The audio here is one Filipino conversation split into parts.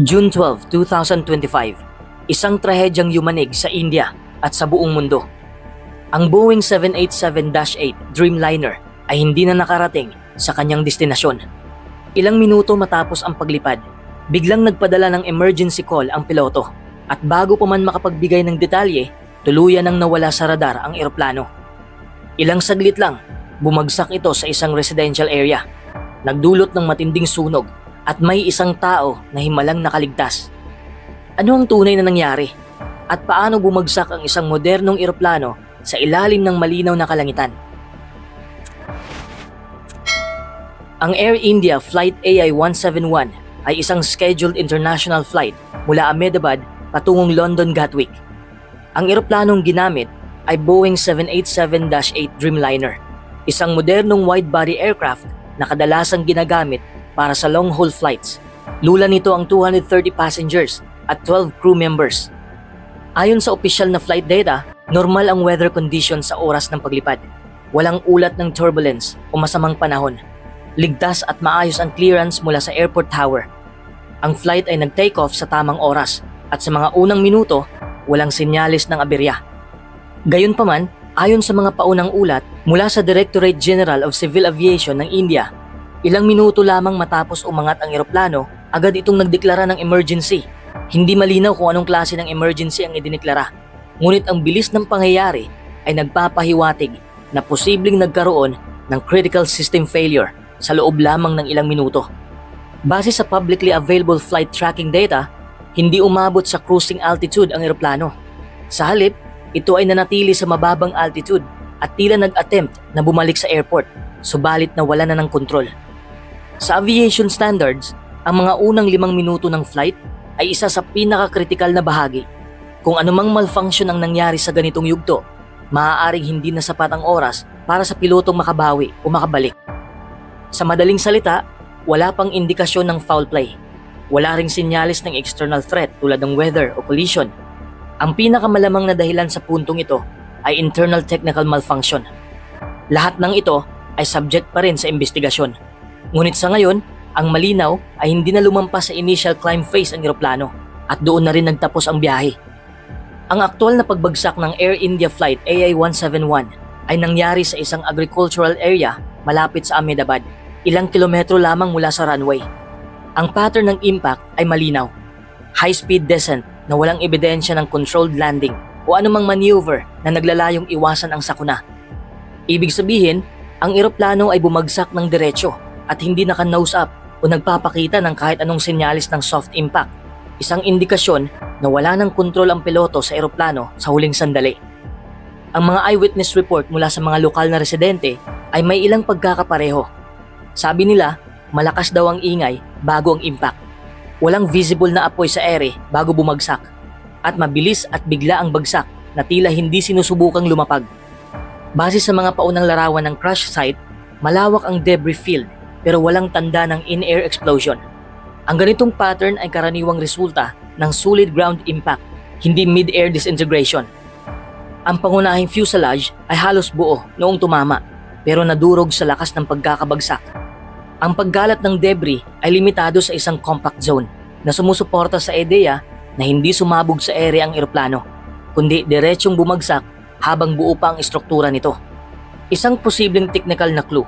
June 12, 2025, isang trahedyang yumanig sa India at sa buong mundo. Ang Boeing 787-8 Dreamliner ay hindi na nakarating sa kanyang destinasyon. Ilang minuto matapos ang paglipad, biglang nagpadala ng emergency call ang piloto at bago pa man makapagbigay ng detalye, tuluyan nang nawala sa radar ang eroplano. Ilang saglit lang, bumagsak ito sa isang residential area. Nagdulot ng matinding sunog at may isang tao na himalang nakaligtas. Ano ang tunay na nangyari? At paano bumagsak ang isang modernong eroplano sa ilalim ng malinaw na kalangitan? Ang Air India Flight AI-171 ay isang scheduled international flight mula Ahmedabad patungong London Gatwick. Ang eroplanong ginamit ay Boeing 787-8 Dreamliner, isang modernong wide-body aircraft na kadalasang ginagamit para sa long-haul flights. Lula nito ang 230 passengers at 12 crew members. Ayon sa opisyal na flight data, normal ang weather condition sa oras ng paglipad. Walang ulat ng turbulence o masamang panahon. Ligtas at maayos ang clearance mula sa airport tower. Ang flight ay nag-take off sa tamang oras at sa mga unang minuto, walang sinyalis ng aberya. Gayunpaman, ayon sa mga paunang ulat mula sa Directorate General of Civil Aviation ng India, ilang minuto lamang matapos umangat ang eroplano, agad itong nagdeklara ng emergency. Hindi malinaw kung anong klase ng emergency ang idineklara. Ngunit ang bilis ng pangyayari ay nagpapahiwatig na posibleng nagkaroon ng critical system failure sa loob lamang ng ilang minuto. Base sa publicly available flight tracking data, hindi umabot sa cruising altitude ang eroplano. Sa halip, ito ay nanatili sa mababang altitude at tila nag-attempt na bumalik sa airport, subalit na wala na ng kontrol. Sa aviation standards, ang mga unang limang minuto ng flight ay isa sa pinaka-critical na bahagi. Kung anumang malfunction ang nangyari sa ganitong yugto, maaaring hindi na sapat ang oras para sa pilotong makabawi o makabalik. Sa madaling salita, wala pang indikasyon ng foul play. Wala ring sinyalis ng external threat tulad ng weather o collision. Ang pinakamalamang na dahilan sa puntong ito ay internal technical malfunction. Lahat ng ito ay subject pa rin sa investigasyon. Ngunit sa ngayon, ang malinaw ay hindi na lumampas sa initial climb phase ang eroplano at doon na rin nagtapos ang biyahe. Ang aktual na pagbagsak ng Air India Flight AI-171 ay nangyari sa isang agricultural area malapit sa Ahmedabad, ilang kilometro lamang mula sa runway. Ang pattern ng impact ay malinaw. High-speed descent na walang ebidensya ng controlled landing o anumang maneuver na naglalayong iwasan ang sakuna. Ibig sabihin, ang eroplano ay bumagsak ng diretsyo at hindi naka-nose up o nagpapakita ng kahit anong senyalis ng soft impact. Isang indikasyon na wala ng kontrol ang piloto sa eroplano sa huling sandali. Ang mga eyewitness report mula sa mga lokal na residente ay may ilang pagkakapareho. Sabi nila, malakas daw ang ingay bago ang impact. Walang visible na apoy sa ere bago bumagsak. At mabilis at bigla ang bagsak na tila hindi sinusubukang lumapag. Base sa mga paunang larawan ng crash site, malawak ang debris field pero walang tanda ng in-air explosion. Ang ganitong pattern ay karaniwang resulta ng solid ground impact, hindi mid-air disintegration. Ang pangunahing fuselage ay halos buo noong tumama pero nadurog sa lakas ng pagkakabagsak. Ang paggalat ng debris ay limitado sa isang compact zone na sumusuporta sa ideya na hindi sumabog sa ere ang eroplano, kundi diretsyong bumagsak habang buo pa ang istruktura nito. Isang posibleng technical na clue.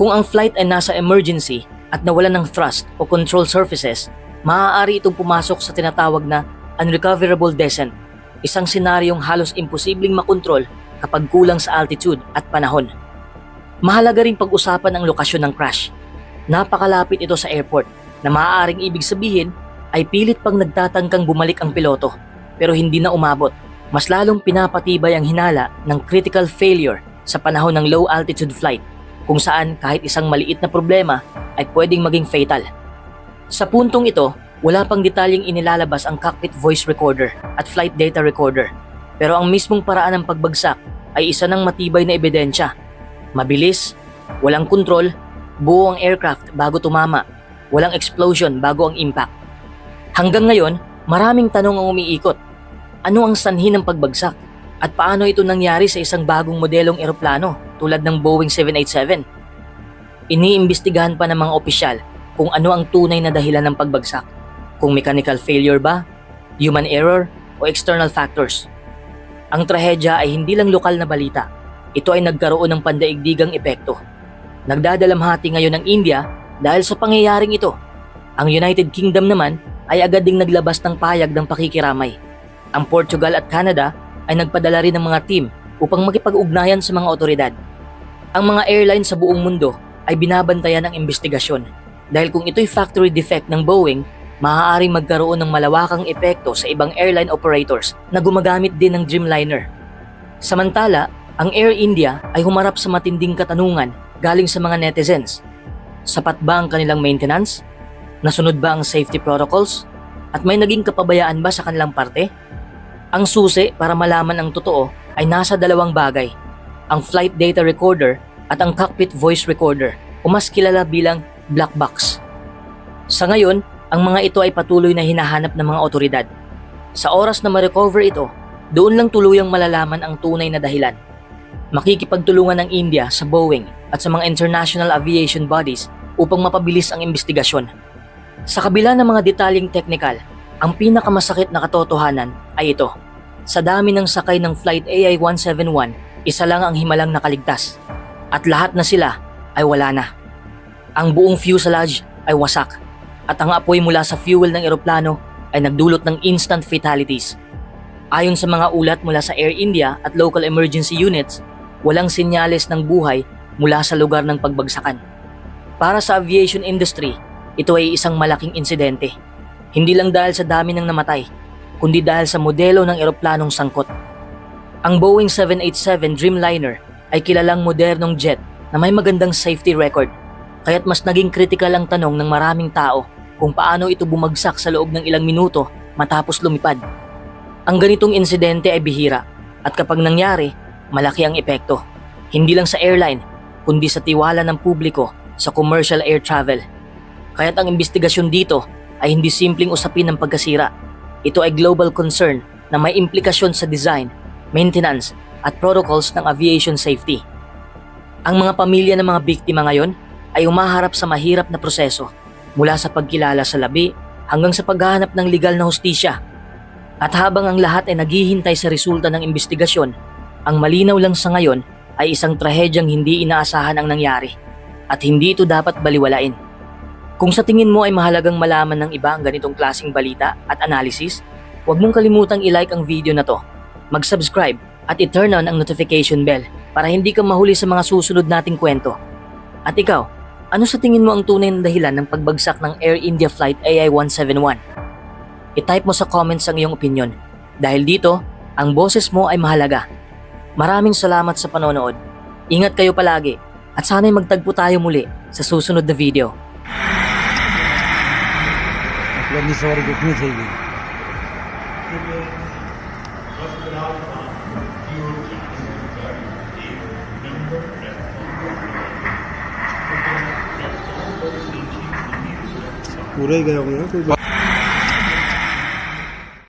Kung ang flight ay nasa emergency at nawala ng thrust o control surfaces, maaari itong pumasok sa tinatawag na unrecoverable descent, isang senaryong halos imposibleng makontrol kapag kulang sa altitude at panahon. Mahalaga ring pag-usapan ang lokasyon ng crash. Napakalapit ito sa airport na maaaring ibig sabihin ay pilit pang nagtatangkang bumalik ang piloto pero hindi na umabot. Mas lalong pinapatibay ang hinala ng critical failure sa panahon ng low altitude flight kung saan kahit isang maliit na problema ay pwedeng maging fatal. Sa puntong ito, wala pang detalyeng inilalabas ang cockpit voice recorder at flight data recorder. Pero ang mismong paraan ng pagbagsak ay isa ng matibay na ebidensya. Mabilis, walang kontrol, buo ang aircraft bago tumama, walang explosion bago ang impact. Hanggang ngayon, maraming tanong ang umiikot. Ano ang sanhi ng pagbagsak? At paano ito nangyari sa isang bagong modelong eroplano tulad ng Boeing 787? Iniimbestigahan pa ng mga opisyal kung ano ang tunay na dahilan ng pagbagsak. Kung mechanical failure ba, human error, o external factors. Ang trahedya ay hindi lang lokal na balita. Ito ay nagkaroon ng pandaigdigang epekto. Nagdadalamhati ngayon ng India dahil sa pangyayaring ito. Ang United Kingdom naman ay agad ding naglabas ng payag ng pakikiramay. Ang Portugal at Canada ay nagpadala rin ng mga team upang makipag-ugnayan sa mga otoridad. Ang mga airline sa buong mundo ay binabantayan ng investigasyon dahil kung ito'y factory defect ng Boeing, maaaring magkaroon ng malawakang epekto sa ibang airline operators na gumagamit din ng Dreamliner. Samantala, ang Air India ay humarap sa matinding katanungan galing sa mga netizens. Sapat ba ang kanilang maintenance? Nasunod ba ang safety protocols? At may naging kapabayaan ba sa kanilang parte? Ang susi para malaman ang totoo ay nasa dalawang bagay. Ang flight data recorder at ang cockpit voice recorder o mas kilala bilang black box. Sa ngayon, ang mga ito ay patuloy na hinahanap ng mga otoridad. Sa oras na ma-recover ito, doon lang tuluyang malalaman ang tunay na dahilan. Makikipagtulungan ng India sa Boeing at sa mga international aviation bodies upang mapabilis ang investigasyon. Sa kabila ng mga detalyeng teknikal, ang pinakamasakit na katotohanan ay ito. Sa dami ng sakay ng Flight AI-171, isa lang ang himalang nakaligtas. At lahat na sila ay wala na. Ang buong fuselage ay wasak at ang apoy mula sa fuel ng eroplano ay nagdulot ng instant fatalities. Ayon sa mga ulat mula sa Air India at local emergency units, walang senyales ng buhay mula sa lugar ng pagbagsakan. Para sa aviation industry, ito ay isang malaking insidente. Hindi lang dahil sa dami ng namatay, kundi dahil sa modelo ng eroplanong sangkot. Ang Boeing 787 Dreamliner ay kilalang modernong jet na may magandang safety record, kaya't mas naging critical ang tanong ng maraming tao kung paano ito bumagsak sa loob ng ilang minuto matapos lumipad. Ang ganitong insidente ay bihira at kapag nangyari, malaki ang epekto. Hindi lang sa airline, kundi sa tiwala ng publiko sa commercial air travel. Kaya't ang investigasyon dito ay hindi simpleng usapin ng pagkasira. Ito ay global concern na may implikasyon sa design, maintenance at protocols ng aviation safety. Ang mga pamilya ng mga biktima ngayon ay umaharap sa mahirap na proseso mula sa pagkilala sa labi hanggang sa paghahanap ng legal na hustisya. At habang ang lahat ay naghihintay sa resulta ng investigasyon, ang malinaw lang sa ngayon ay isang trahedyang hindi inaasahan ang nangyari at hindi ito dapat baliwalain. Kung sa tingin mo ay mahalagang malaman ng iba ang ganitong klasing balita at analysis, huwag mong kalimutang i-like ang video na to, mag-subscribe at i-turn on ang notification bell para hindi ka mahuli sa mga susunod nating kwento. At ikaw, ano sa tingin mo ang tunay na dahilan ng pagbagsak ng Air India Flight AI-171? I-type mo sa comments ang iyong opinion dahil dito, ang boses mo ay mahalaga. Maraming salamat sa panonood. Ingat kayo palagi at sana'y magtagpo tayo muli sa susunod na video. Let me sorry, good news, 오래 가요. 그냥